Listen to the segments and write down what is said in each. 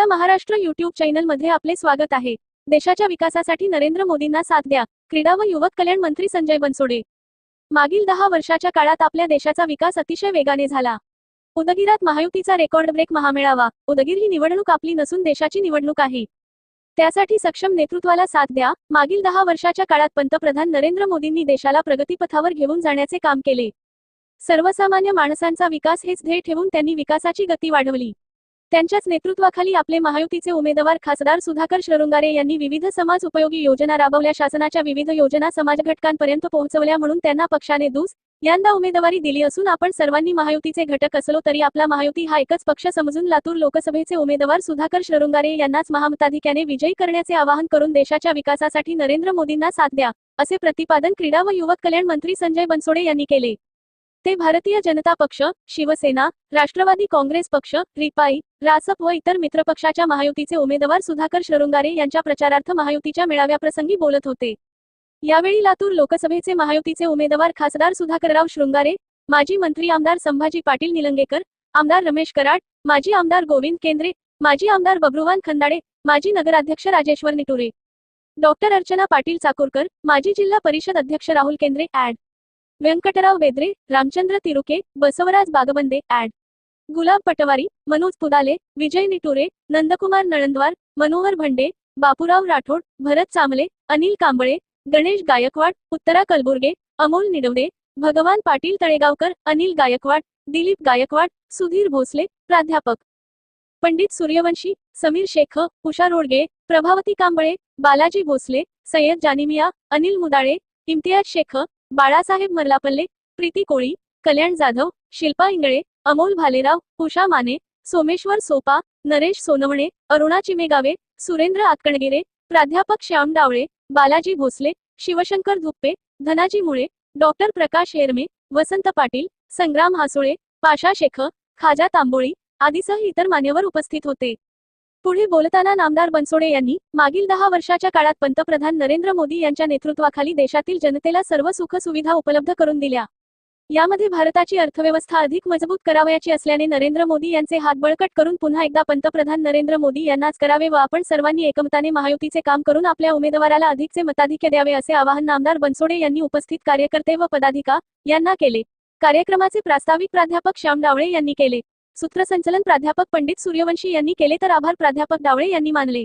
आपला महाराष्ट्र युट्यूब चॅनलमध्ये आपले स्वागत आहे. देशाच्या विकासासाठी नरेंद्र मोदींना साथ द्या. क्रीडा व युवक कल्याण मंत्री संजय बनसोडे. मागील दहा वर्षाच्या काळात आपल्या देशाचा विकास अतिशय वेगाने झाला. उदगीरात महायुतीचा रेकॉर्ड ब्रेक महामेळावा. उदगीर ही निवडणूक आपली नसून देशाची निवडणूक आहे. त्यासाठी सक्षम नेतृत्वाला साथ द्या. मागील दहा वर्षाच्या काळात पंतप्रधान नरेंद्र मोदींनी देशाला प्रगतीपथावर घेऊन जाण्याचे काम केले. सर्वसामान्य माणसांचा विकास हेच ध्येय ठेवून त्यांनी विकासाची गती वाढवली. त्यांच्याच नेतृत्वाखाली आपले महायुतीचे उमेदवार खासदार सुधाकर शृंगारे यांनी विविध समाज उपयोगी योजना राबवल्या शासनाच्या विविध योजना समाज घटकांपर्यंत पोहोचवल्या म्हणून त्यांना पक्षाने दूस यंदा उमेदवारी दिली असून आपण सर्वांनी महायुतीचे घटक असलो तरी आपला महायुती हा एकच पक्ष समजून लातूर लोकसभेचे उमेदवार सुधाकर शृंगारे यांनाच महामताधिक्याने विजयी करण्याचे आवाहन करून देशाच्या विकासासाठी नरेंद्र मोदींना साथ द्या असे प्रतिपादन क्रीडा व युवक कल्याण मंत्री संजय बनसोडे यांनी केले. ते भारतीय जनता पक्ष शिवसेना राष्ट्रवादी काँग्रेस पक्ष रिपाई रासप व इतर मित्रपक्षाच्या महायुतीचे उमेदवार सुधाकर शृंगारे यांच्या प्रचारार्थ महायुतीच्या मेळाव्याप्रसंगी बोलत होते. यावेळी लातूर लोकसभेचे महायुतीचे उमेदवार खासदार सुधाकरराव शृंगारे माजी मंत्री आमदार संभाजी पाटील निलंगेकर आमदार रमेश कराड माजी आमदार गोविंद केंद्रे माजी आमदार बब्रुवान खंदाडे माजी नगराध्यक्ष राजेश्वर निटुरे. डॉक्टर अर्चना पाटील चाकूरकर माजी जिल्हा परिषद अध्यक्ष राहुल केंद्रे ऍड व्यंकटराव बेद्रे रामचंद्र तिरुके बसवराज बागबंदे ऍड गुलाब पटवारी मनोज पुदाले विजय निटुरे नंदकुमार नळंदवार मनोहर भंडे बापूराव राठोड भरत चामले अनिल कांबळे गणेश गायकवाड उत्तरा कलबुर्गे अमोल निडवडे भगवान पाटील तळेगावकर अनिल गायकवाड दिलीप गायकवाड सुधीर भोसले प्राध्यापक. पंडित सूर्यवंशी समीर शेख उषा रोडगे प्रभावती कांबळे बालाजी भोसले सय्यद जानिमिया अनिल मुदाळे इम्तियाज शेख बाळासाहेब मर्लापल्ले प्रीती कोळी कल्याण जाधव शिल्पा इंगळे अमोल भालेराव उषा माने सोमेश्वर सोपा नरेश सोनवणे अरुणा चिमेगावे सुरेंद्र आतकणगिरे प्राध्यापक श्याम डावळे बालाजी भोसले शिवशंकर धुप्पे धनाजी मुळे डॉक्टर प्रकाश हेरमे वसंत पाटील संग्राम हासोळे पाशा शेख खाजा तांबोळी आदीसह इतर मान्यवर उपस्थित होते. पुढे बोलताना नामदार बनसोडे यांनी मागील दहा वर्षाच्या काळात पंतप्रधान नरेंद्र मोदी यांच्या नेतृत्वाखाली देशातील जनतेला सर्व सुख सुविधा उपलब्ध करून दिल्या. यामध्ये भारताची अर्थव्यवस्था अधिक मजबूत करावयाची असल्याने नरेंद्र मोदी यांचे हात बळकट करून पुन्हा एकदा पंतप्रधान नरेंद्र मोदी यांनाच करावे व आपण सर्वांनी एकमताने महायुतीचे काम करून आपल्या उमेदवाराला अधिकचे मताधिक्य द्यावे असे आवाहन नामदार बनसोडे यांनी उपस्थित कार्यकर्ते व पदाधिका यांना केले. कार्यक्रमाचे प्रास्ताविक प्राध्यापक श्याम डावळे यांनी केले. सूत्रसंचलन प्राध्यापक पंडित सूर्यवंशी यांनी केले तर आभार प्राध्यापक डावळे यांनी मानले.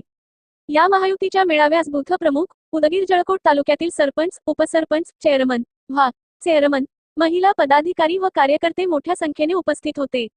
या महायुतीच्या मेळाव्यास बुथ प्रमुख उदगीर जळकोट तालुक्यातील सरपंच उपसरपंच चेअरमन व्हा चेअरमन महिला पदाधिकारी व कार्यकर्ते मोठ्या संख्येने उपस्थित होते.